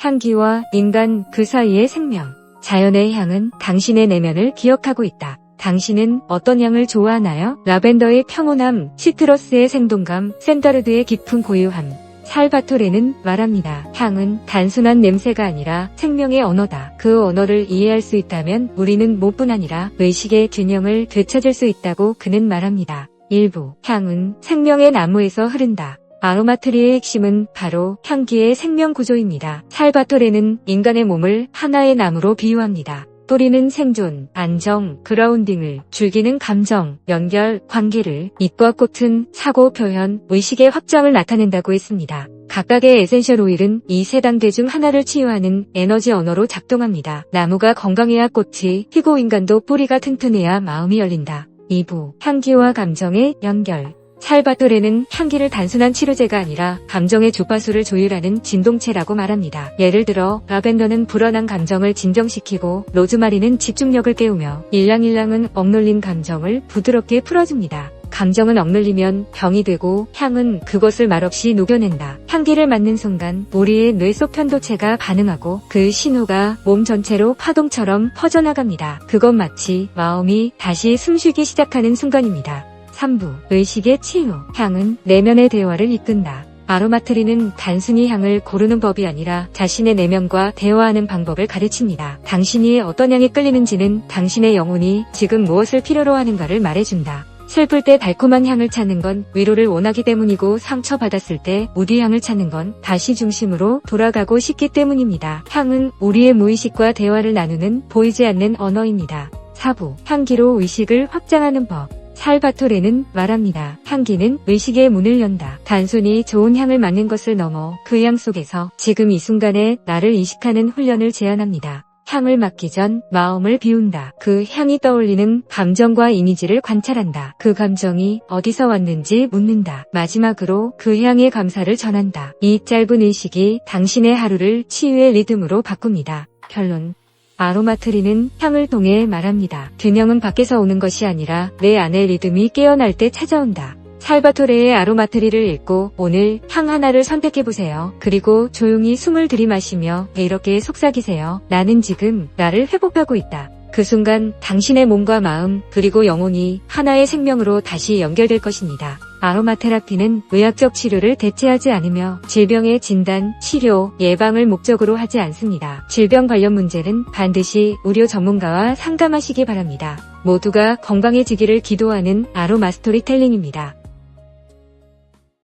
향기와 인간 그 사이의 생명. 자연의 향은 당신의 내면을 기억하고 있다. 당신은 어떤 향을 좋아하나요? 라벤더의 평온함, 시트러스의 생동감, 샌다르드의 깊은 고유함. 살바토레는 말합니다. 향은 단순한 냄새가 아니라 생명의 언어다. 그 언어를 이해할 수 있다면 우리는 몸뿐 아니라 의식의 균형을 되찾을 수 있다고 그는 말합니다. 일부 향은 생명의 나무에서 흐른다. 아로마트리의 핵심은 바로 향기의 생명 구조입니다. 살바토레는 인간의 몸을 하나의 나무로 비유합니다. 뿌리는 생존, 안정, 그라운딩을, 줄기는 감정, 연결, 관계를, 잎과 꽃은 사고 표현, 의식의 확장을 나타낸다고 했습니다. 각각의 에센셜 오일은 이 세 단계 중 하나를 치유하는 에너지 언어로 작동합니다. 나무가 건강해야 꽃이 피고 인간도 뿌리가 튼튼해야 마음이 열린다. 2부 향기와 감정의 연결 살바토레는 향기를 단순한 치료제가 아니라 감정의 주파수를 조율하는 진동체라고 말합니다. 예를 들어 라벤더는 불안한 감정을 진정시키고 로즈마리는 집중력을 깨우며 일랑일랑은 억눌린 감정을 부드럽게 풀어줍니다. 감정은 억눌리면 병이 되고 향은 그것을 말없이 녹여낸다. 향기를 맡는 순간 우리의 뇌 속 편도체가 반응하고 그 신호가 몸 전체로 파동처럼 퍼져나갑니다. 그건 마치 마음이 다시 숨쉬기 시작하는 순간입니다. 3부 의식의 치유 향은 내면의 대화를 이끈다. 아로마트리는 단순히 향을 고르는 법이 아니라 자신의 내면과 대화하는 방법을 가르칩니다. 당신이 어떤 향에 끌리는지는 당신의 영혼이 지금 무엇을 필요로 하는가를 말해준다. 슬플 때 달콤한 향을 찾는 건 위로를 원하기 때문이고 상처받았을 때 우디 향을 찾는 건 다시 중심으로 돌아가고 싶기 때문입니다. 향은 우리의 무의식과 대화를 나누는 보이지 않는 언어입니다. 4부 향기로 의식을 확장하는 법 살바토레는 말합니다. 향기는 의식의 문을 연다. 단순히 좋은 향을 맡는 것을 넘어 그 향 속에서 지금 이 순간에 나를 이식하는 훈련을 제안합니다. 향을 맡기 전 마음을 비운다. 그 향이 떠올리는 감정과 이미지를 관찰한다. 그 감정이 어디서 왔는지 묻는다. 마지막으로 그 향의 감사를 전한다. 이 짧은 의식이 당신의 하루를 치유의 리듬으로 바꿉니다. 결론. 아로마트리는 향을 통해 말합니다. 균형은 밖에서 오는 것이 아니라 내 안의 리듬이 깨어날 때 찾아온다. 살바토레의 아로마트리를 읽고 오늘 향 하나를 선택해보세요. 그리고 조용히 숨을 들이마시며 이렇게 속삭이세요. 나는 지금 나를 회복하고 있다. 그 순간 당신의 몸과 마음 그리고 영혼이 하나의 생명으로 다시 연결될 것입니다. 아로마 테라피는 의학적 치료를 대체하지 않으며 질병의 진단, 치료, 예방을 목적으로 하지 않습니다. 질병 관련 문제는 반드시 의료 전문가와 상담하시기 바랍니다. 모두가 건강해지기를 기도하는 아로마 스토리텔링입니다.